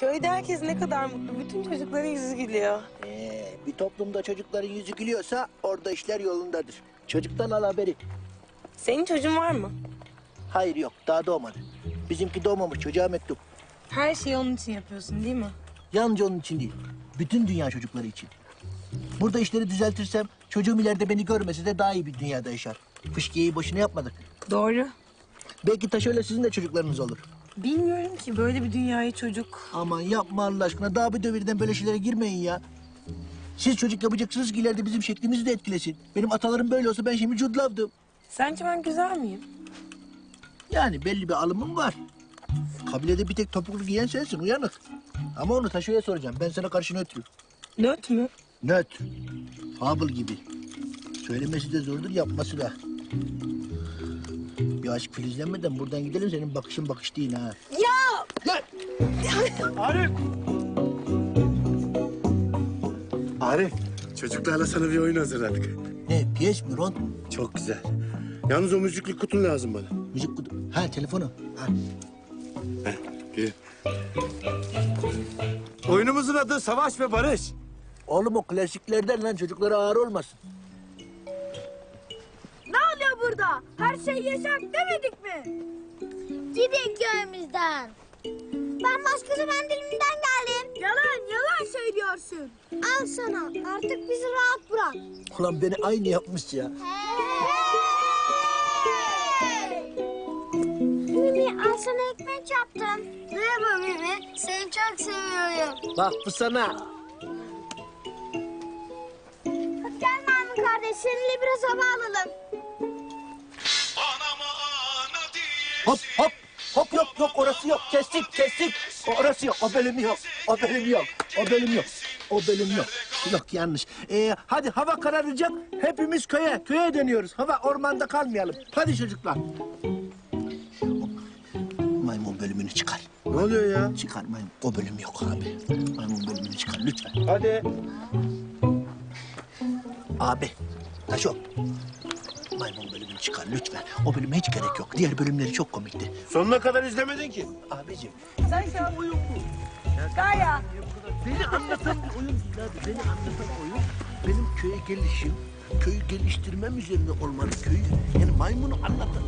Köyde herkes ne kadar mutlu. Bütün çocukların yüzü gülüyor. Ee, bir toplumda çocukların yüzü gülüyorsa orada işler yolundadır. Çocuktan al haberi. Senin çocuğun var mı? Hayır yok daha doğmadı. Bizimki doğmamış çocuğa mektup. Her şeyi onun için yapıyorsun değil mi? Yalnızca onun için değil. Bütün dünya çocukları için. Burada işleri düzeltirsem çocuğum ileride beni görmese de daha iyi bir dünyada yaşar. Fışkiyeyi boşuna yapmadık. Doğru. Belki taşöyle sizin de çocuklarınız olur. Bilmiyorum ki böyle bir dünyayı çocuk. Aman yapma Allah aşkına. Daha bir devirden böyle şeylere girmeyin ya. Siz çocuk yapacaksınız ki ileride bizim şeklimizi de etkilesin. Benim atalarım böyle olsa ben şimdi cudlavdım. Sence ben güzel miyim? Yani belli bir alımım var. Kabilede bir tek topuklu giyen sensin uyanık. Ama onu taşoya soracağım. Ben sana karşı nötrüm. Nöt mü? Nötr. Fable gibi. Söylemesi de zordur, yapması da. Bir aşk filizlenmeden buradan gidelim senin bakışın bakış değil ha. Ya! Lan! Arif! Arif, çocuklarla sana bir oyun hazırladık. Ne, piyes mi, rond? Çok güzel. Yalnız o müzikli kutun lazım bana. Müzik kutu. Ha, telefonu. Ha. Heh, gel. Oyunumuzun adı Savaş ve Barış. Oğlum o klasiklerden lan çocuklara ağır olmasın. Burada? Her şey yaşak demedik mi? Gidin köyümüzden. Ben başkası mendilinden geldim. Yalan yalan söylüyorsun. Al sana artık bizi rahat bırak. Ulan beni aynı yapmış ya. Mimi al sana ekmek yaptım. Merhaba Mimi. Seni çok seviyorum. Bak bu sana. Hadi gel Mermi kardeş seninle biraz hava alalım. Hop hop. Hop yok yok orası yok. Kestik kestik. Orası yok. O bölüm yok. O bölüm yok. O bölüm yok. O bölüm yok. Yok yanlış. Ee, hadi hava kararacak. Hepimiz köye. Köye dönüyoruz. Hava ormanda kalmayalım. Hadi çocuklar. Maymun bölümünü çıkar. Ne oluyor ya? Çıkar maymun. O bölüm yok abi. Maymun bölümünü çıkar lütfen. Hadi. Abi. Taşo. Bölümünü çıkar lütfen. O bölüme hiç gerek yok. Diğer bölümleri çok komikti. Sonuna kadar izlemedin ki. Abicim. Sen oyun bu. Gaya. Beni anlatan bir oyun değil abi. Beni anlatan oyun benim köye gelişim, köyü geliştirmem üzerine olmalı. Köyü yani maymunu anlatan.